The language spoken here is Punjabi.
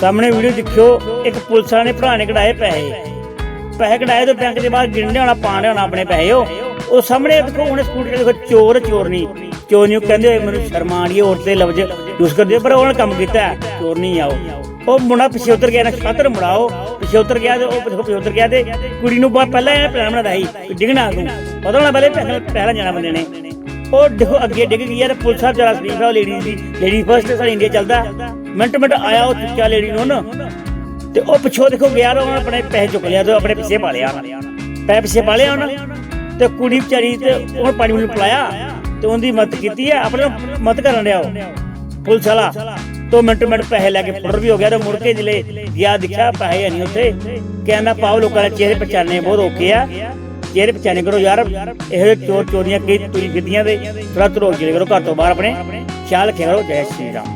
ਸਾਹਮਣੇ ਵੀਡੀਓ ਦੇਖਿਓ, ਇੱਕ ਪੁਲਿਸ ਵਾਲੇ ਨੇ ਭਰਾ ਨੇ ਕਢਾਏ ਪੈਸੇ। ਪੈਸੇ ਕਢਾਏ ਤੇ ਬੈਂਕ ਦੇ ਬਾਹਰ ਗਿਣਨੇ ਹੋਣਾ ਪਾਣੇ ਹੋਣਾ ਆਪਣੇ ਪੈਸੇ ਉਹ। ਉਹ ਸਾਹਮਣੇ ਦੇਖੋ, ਹੁਣ ਸਕੂਟਰ ਦੇਖੋ, ਚੋਰ ਚੋਰ ਚੋਰ ਨਹੀਂ ਕਹਿੰਦੇ ਹੋਏ ਮੈਨੂੰ ਸ਼ਰਮਾਣੀਏ ਔਰ ਤੇ ਲਫ਼ਜ਼ ਯੂਜ਼ ਕਰਦੇ ਪਰ ਉਹਨਾਂ ਕੰਮ ਕੀਤਾ ਚੋਰਨੀ ਚੋਰ ਆਓ। ਉਹ ਮੁੰਡਾ ਪਿੱਛੇ ਉਤਰ ਗਿਆ ਨਾ ਖਾਤਰ ਮੁੜਾਓ। ਪਿੱਛੇ ਉਤਰ ਗਿਆ ਤੇ ਉਹ ਪਿੱਛੇ ਉਤਰ ਗਿਆ ਤੇ ਕੁੜੀ ਨੂੰ ਬਾ- ਪਹਿਲਾਂ ਇਹ ਪਲਾਨ ਬਣਾਦਾ ਸੀ ਵੀ ਡਿੱਗਣਾ ਤੂੰ। ਪਤਾ ਹੋਣਾ ਪਹਿਲੇ ਪਹਿਲਾਂ ਜਾਣਾ ਬੰਦੇ ਨੇ। ਉਹ ਅੱਗੇ ਡਿੱਗ ਗਈ ਯਾਰ ਪੁਲਿਸ ਸਾਹਿਬ ਜਰਾ ਸਲੀਫ ਹੈ ਲੇਡੀ ਦੀ, ਲੇਡੀ ਫਰਸਟ ਸਾਡਾ ਇੰਡੀਆ ਚੱਲਦਾ। ਮਿੰਟ ਮਿੰਟ, ਆਇਆ ਉਹ ਚੁੱਕਿਆ ਲੇਡੀ ਨੂੰ ਨਾ ਤੇ ਉਹ ਪਿੱਛੋਂ ਦੇਖੋ ਗਿਆ ਤੇ ਉਹਨੇ ਆਪਣੇ ਪੈਸੇ ਚੁੱਕ ਲਿਆ ਤੇ ਆਪਣੇ ਪਿੱਛੇ ਪਾ ਲਿਆ। ਪੈਸੇ ਪਿੱਛੇ ਪਾ ਲਿਆ ਉਹਨਾਂ। ਤੇ ਕੁੜੀ ਵਿਚਾਰੀ ਤੇ ਉਹ ਪਾਣੀ ਨੂੰ ਪਲਾਇਆ ਤੇ ਉਹਦੀ ਮਦਦ ਕੀਤੀ ਹੈ। ਆਪਣੇ ਮਦਦ ਕਰਨ ਲਿਆ ਉਹ। ਪੁਲਿਸ ਵਾਲਾ। ਦੋ ਮਿੰਟ ਮਿੰਟ ਪੈਸੇ ਲੈ ਕੇ ਫੁੱਟਰ ਵੀ ਹੋ ਗਿਆ ਤੇ ਮੁੜ ਕੇ ਜਿਲੇ ਗਿਆ ਦਿਖਿਆ ਪੈਸੇ ਹੈ ਨਹੀਂ ਉੱਥੇ। ਕਹਿੰਦਾ ਪਾਓ ਲੋਕਾਂ ਦੇ ਚਿਹਰੇ ਪਛਾਣੇ, ਬਹੁਤ ਔਖੇ ਆ। ਚਿਹਰੇ ਪਛਾਣੇ ਕਰੋ ਯਾਰ। ਇਹੋ ਜਿਹੇ ਚੋਰ ਚੋਰੀਆਂ ਕਈ ਤੁਰੀ ਫਿਰਦੀਆਂ ਦੇ ਥੋੜਾ ਤਰੋ ਜਿਹੜੇ ਕਰੋ ਘਰ ਤੋਂ ਬਾਹਰ ਆਪਣੇ। ਖਿਆਲ ਰੱਖਿਆ ਕਰੋ। ਜੈ ਸ਼੍ਰੀ ਰਾਮ।